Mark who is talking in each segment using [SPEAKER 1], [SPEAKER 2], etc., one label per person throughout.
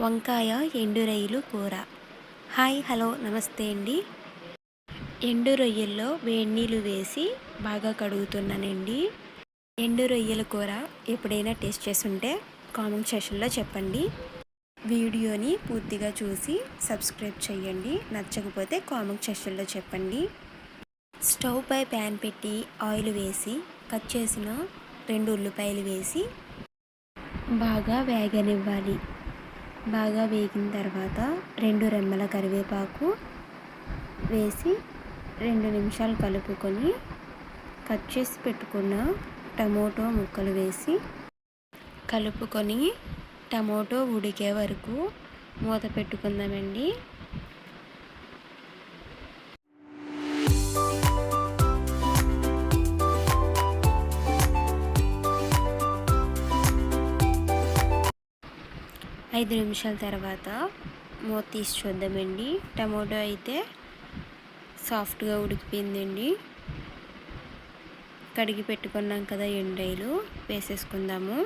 [SPEAKER 1] వంకాయ ఎండు రొయ్యలు కూర. హాయ్ హలో నమస్తే అండి. ఎండు రొయ్యల్లో వేడి నీళ్ళు వేసి బాగా కడుగుతున్నానండి. ఎండు రొయ్యల కూర ఎప్పుడైనా టేస్ట్ చేస్తుంటే కామెంట్ సెషన్లో చెప్పండి. వీడియోని పూర్తిగా చూసి సబ్స్క్రైబ్ చేయండి నచ్చకపోతే కామెంట్ సెషన్లో చెప్పండి. స్టవ్ పై ప్యాన్ పెట్టి ఆయిల్ వేసి కట్ చేసిన రెండు ఉల్లిపాయలు వేసి బాగా వేగనివ్వాలి. బాగా వేగిన తర్వాత రెండు రెమ్మల కరివేపాకు వేసి రెండు నిమిషాలు కలుపుకొని కట్ చేసి పెట్టుకున్న టమోటో ముక్కలు వేసి కలుపుకొని టమోటో ఉడికే వరకు మూత పెట్టుకుందామండి. ఐదు నిమిషాల తర్వాత మూత తీసి చూద్దామండి టమాటో అయితే సాఫ్ట్గా ఉడికిపోయిందండి. కడిగి పెట్టుకున్నాం కదా ఎండైలు వేసేసుకుందాము.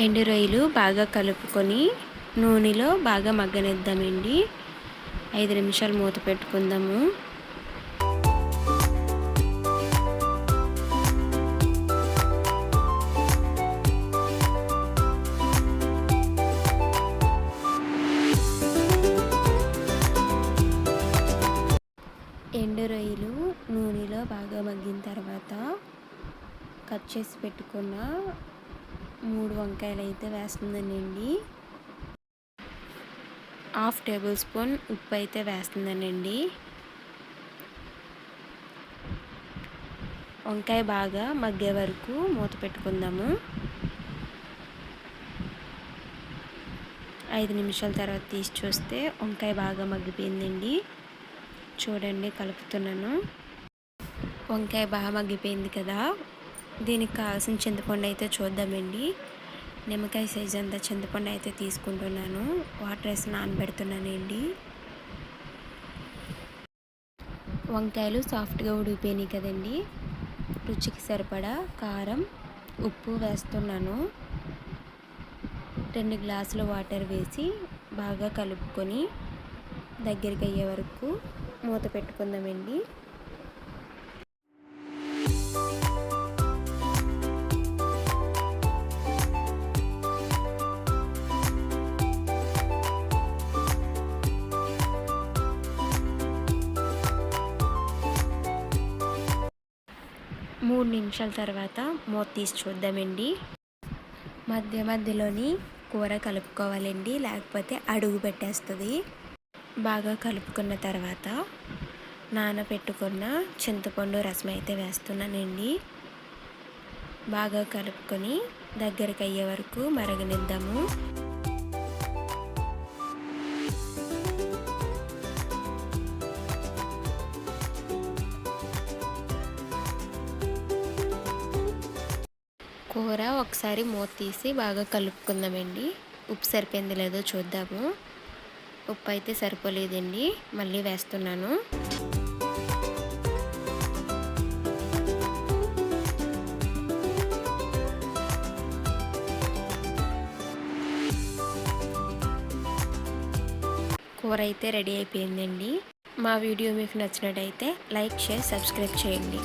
[SPEAKER 1] ఎండు రొయ్యలు బాగా కలుపుకొని నూనెలో బాగా మగ్గనిద్దామండి. ఐదు నిమిషాలు మూత పెట్టుకుందాము. ఎండు రొయ్యలు నూనెలో బాగా మగ్గిన తర్వాత కట్ చేసి పెట్టుకున్న మూడు వంకాయలు అయితే వేస్తుందనండి. హాఫ్ టేబుల్ స్పూన్ ఉప్పు అయితే వేస్తుందనండి. వంకాయ బాగా మగ్గే వరకు మూత పెట్టుకుందాము. ఐదు నిమిషాల తర్వాత తీసి చూస్తే వంకాయ బాగా మగ్గిపోయిందండి. చూడండి కలుపుతున్నాను. వంకాయ బాగా మగ్గిపోయింది కదా దీనికి కావాల్సిన చింతపండు అయితే చూద్దామండి. నిమ్మకాయ సైజ్ అంతా చింతపండు అయితే తీసుకుంటున్నాను. వాటర్ వేసి నానబెడుతున్నానండి. వంకాయలు సాఫ్ట్గా ఉడికిపోయినాయి కదండి. రుచికి సరిపడా కారం ఉప్పు వేస్తున్నాను. రెండు గ్లాసుల వాటర్ వేసి బాగా కలుపుకొని దగ్గరికి అయ్యే వరకు మూత పెట్టుకుందామండి. మూడు నిమిషాల తర్వాత మూత తీసి చూద్దామండి. మధ్య మధ్యలోని కూర కలుపుకోవాలండి లేకపోతే అడుగు పెట్టేస్తుంది. బాగా కలుపుకున్న తర్వాత నానబెట్టుకున్న చింతపండు రసం అయితే వేస్తున్నానండి. బాగా కలుపుకొని దగ్గరికి అయ్యే వరకు మరగనిద్దాము. కూర ఒకసారి మూత తీసి బాగా కలుపుకుందామండి. ఉప్పు సరిపోయింది లేదో చూద్దాము. ఉప్పు అయితే సరిపోలేదండి. మళ్ళీ వేస్తున్నాను. కూర అయితే రెడీ అయిపోయిందండి. మా వీడియో మీకు నచ్చినట్టయితే లైక్ షేర్ సబ్స్క్రైబ్ చేయండి.